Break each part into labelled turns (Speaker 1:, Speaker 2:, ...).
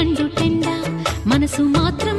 Speaker 1: మండు టెండ మనసు మాత్రం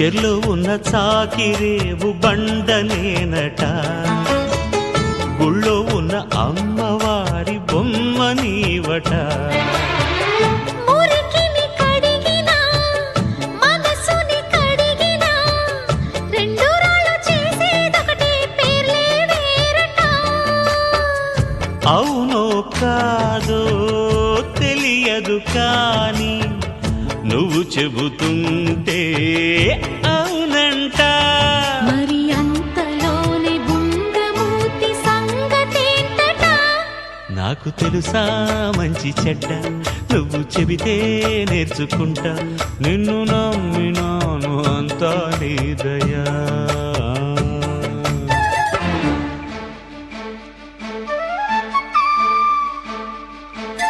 Speaker 2: చెర్లో ఉన్న చాకిరేవు బండనేనట. గుళ్ళో ఉన్న అమ్మవారి బొమ్మ నీవట. అవునో కాదో తెలియదు కాని నువ్వు చెబుతుంటే అవునంట.
Speaker 1: మరి అంతలోనే బుంగమూతి సంగతేంటట?
Speaker 2: నాకు తెలుసా మంచి చెడ్డ నువ్వు చెబితే నేర్చుకుంటా. నిన్ను నమ్మినాను అంతా నీ దయా